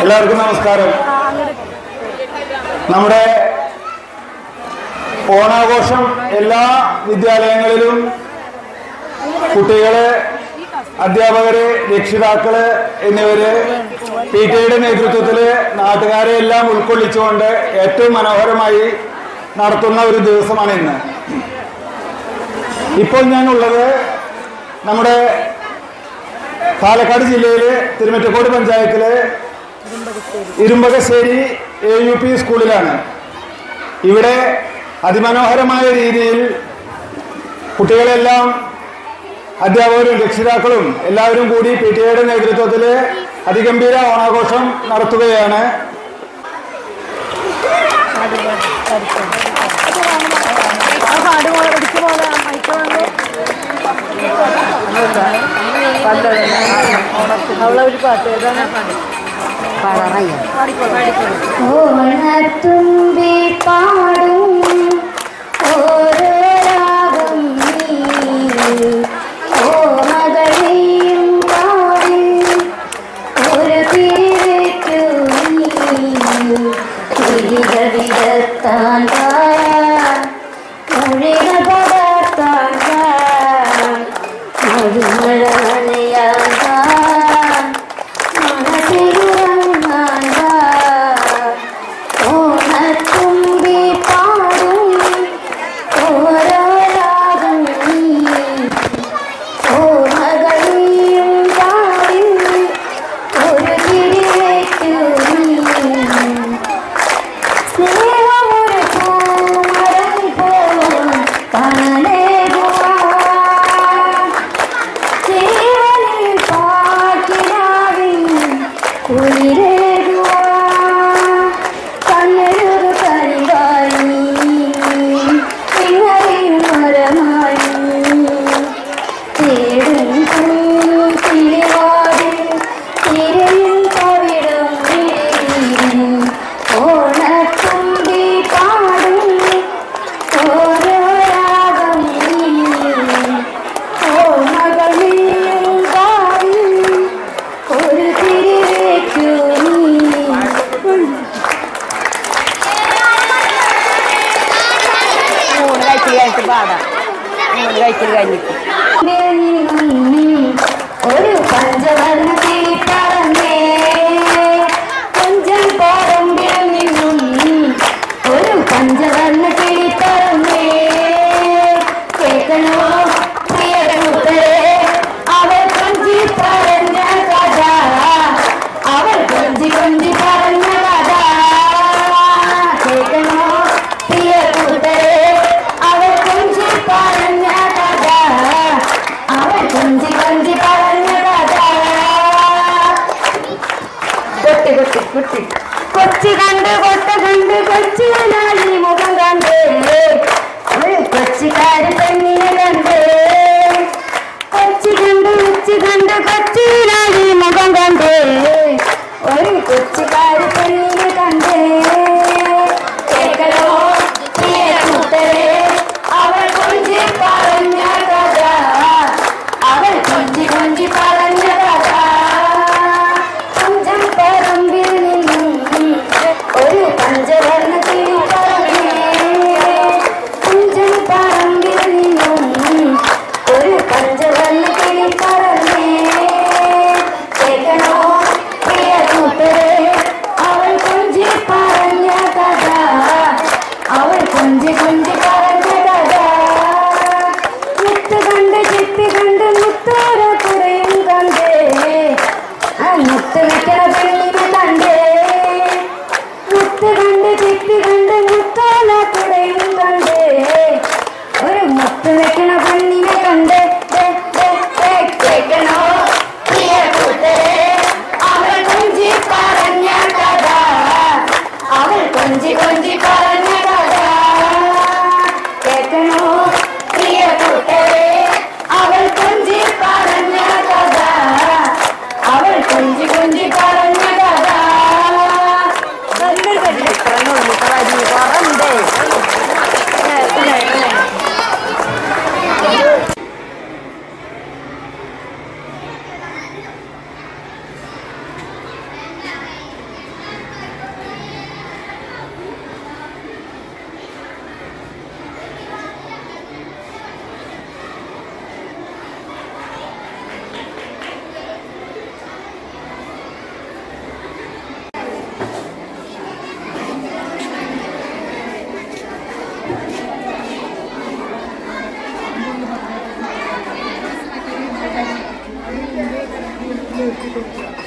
എല്ലാവർക്കും നമസ്കാരം. നമ്മുടെ ഓണാഘോഷം എല്ലാ വിദ്യാലയങ്ങളിലും കുട്ടികൾ അധ്യാപകര് രക്ഷിതാക്കൾ എന്നിവര് പി ടി ഐയുടെ നേതൃത്വത്തിൽ നാട്ടുകാരെ എല്ലാം ഉൾക്കൊള്ളിച്ചുകൊണ്ട് ഏറ്റവും മനോഹരമായി നടത്തുന്ന ഒരു ദിവസമാണ് ഇന്ന്. ഇപ്പോൾ ഞാനുള്ളത് നമ്മുടെ പാലക്കാട് ജില്ലയിലെ തിരുമറ്റക്കോട് പഞ്ചായത്തിലെ ഇരുമ്പകശ്ശേരി എ യു പി സ്കൂളിലാണ്. ഇവിടെ അതിമനോഹരമായ രീതിയിൽ കുട്ടികളെല്ലാം അധ്യാപകരും രക്ഷിതാക്കളും എല്ലാവരും കൂടി പി ടി എയുടെ നേതൃത്വത്തിൽ അതിഗംഭീര ഓണാഘോഷം നടത്തുകയാണ്. പാട്ട് ഏതാണ് ഓണത്തുമ്പി പാടും. ഓരോ രാഗം നീ. ഓമകളെയും പാടി ഒരു തിരിവെക്കു നീ തിരിക വിടത്താൻ പാടാം മൂന്ന് കഴിച്ചിൽ കഴിഞ്ഞിട്ട് ഒരു പഞ്ചവർണ്ണ പറന്നേ കൊഞ്ചം പോരമ്പിൽ നിന്നും ഒരു പഞ്ചവർണ്ണ കിളി പറന്നേ കേൾക്കണോ കൊട്ടി കൊട്ടി കൊട്ടി കൊച്ചി കണ്ട് കൊട്ട കണ്ട് കൊച്ചിയനായി മുഖം കണ്ടേ. കൊച്ചിക്കാരി പെണ്ണിനെ കണ്ടേ. കൊച്ചി കണ്ട് കൊച്ചി കണ്ട് കൊച്ചിനാളി മുഖം കണ്ടേ. ഒരു കൊച്ചിക്കാരി പെണ്ണിനെ ഒരു 네, 그렇죠.